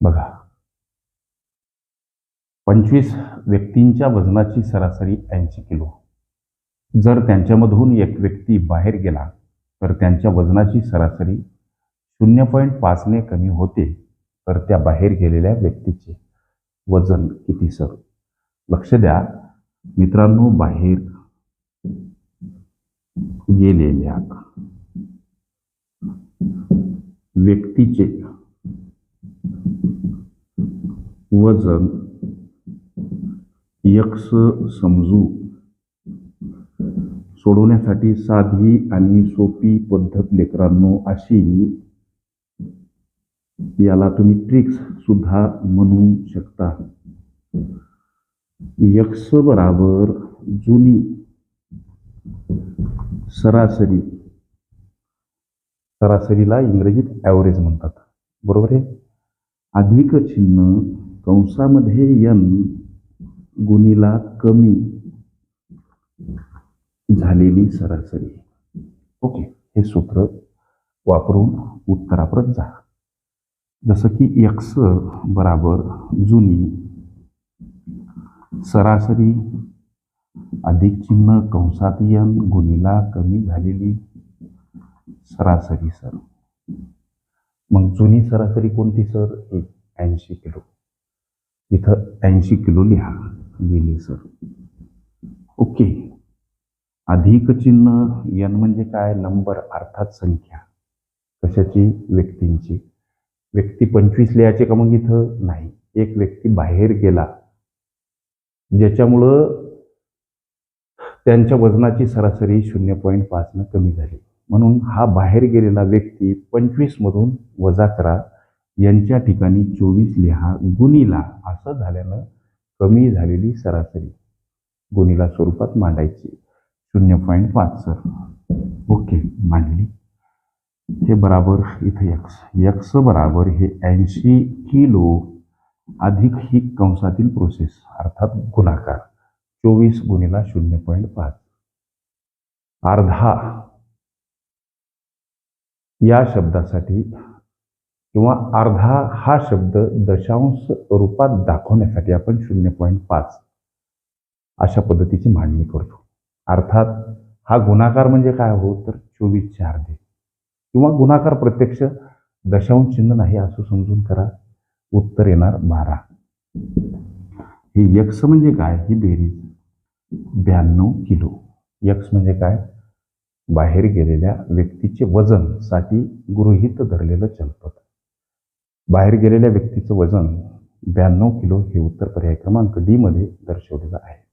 बघा. पंचवीस व्यक्तींच्या वजनाची सरासरी ऐंशी किलो. जर त्यांच्यामधून एक व्यक्ती बाहेर गेला तर त्यांच्या वजनाची सरासरी शून्य पॉईंट पाचने कमी होते तर त्या बाहेर गेलेल्या व्यक्तीचे वजन किती सर? लक्ष द्या. मित्रांनो बाहेर गेलेल्या व्यक्तीचे वजन यक्स समजू. सोडवण्यासाठी साधी आणि सोपी पद्धत लेकरांनो अशी याला तुम्ही ट्रिक्स सुद्धा म्हणू शकता. यक्स बराबर जुनी. सरासरी. सरासरीला इंग्रजीत ॲव्हरेज म्हणतात. बरोबर आहे? अधिक चिन्ह कंसामध्ये यन गुणीला कमी झालेली सरासरी. ओके हे सूत्र वापरून उत्तराप्रत जा. जसं की यक्स बराबर जुनी सरासरी अधिक चिन्ह कंसात यन गुणीला कमी झालेली सरासरी सर. मग जुनी सरासरी कोणती सर? एक ऐंशी किलो. इथं ऐंशी किलो लिहा लिहिले सर ओके अधिक चिन्ह यन म्हणजे काय? नंबर अर्थात संख्या. कशाची? व्यक्तींची. व्यक्ती पंचवीस लिहायचे का मग इथं? नाही. एक व्यक्ती बाहेर गेला. ज्याच्यामुळं त्यांच्या वजनाची सरासरी शून्य पॉईंट पाचनं कमी झाली. म्हणून हा बाहेर गेलेला व्यक्ती पंचवीसमधून वजा करा. यांच्या ठिकाणी चोवीस लिहा गुणीला असं झाल्यानं कमी झालेली सरासरी. गुणीला स्वरूपात मांडायची. शून्य पॉईंट पाच सर. ओके मांडली. हे बराबर इथं यक्स. यक्स बराबर हे ऐंशी किलो अधिक ही कंसातील प्रोसेस अर्थात गुणाकार. चोवीस गुणीला शून्य पॉईंट पाच. अर्धा. या शब्दासाठी किंवा अर्धा हा शब्द दशांश रूपात दाखवण्यासाठी आपण शून्य पॉईंट पाच अशा पद्धतीची मांडणी करतो. अर्थात हा गुणाकार म्हणजे काय हो? तर चोवीसचे अर्धे. किंवा गुणाकार प्रत्यक्ष दशांश चिन्ह नाही असं समजून करा. उत्तर येणार बारा. हे यक्स म्हणजे काय? ही बेरीज ब्याण्णव किलो. यक्स म्हणजे काय? बाहेर गेलेल्या व्यक्तीचे वजनसाठी गृहीत धरलेलं चलपत बाहेर गेलेल्या व्यक्तीचं वजन ब्याण्णव किलो हे उत्तर पर्याय क्रमांक डीमध्ये दर्शवलेलं आहे.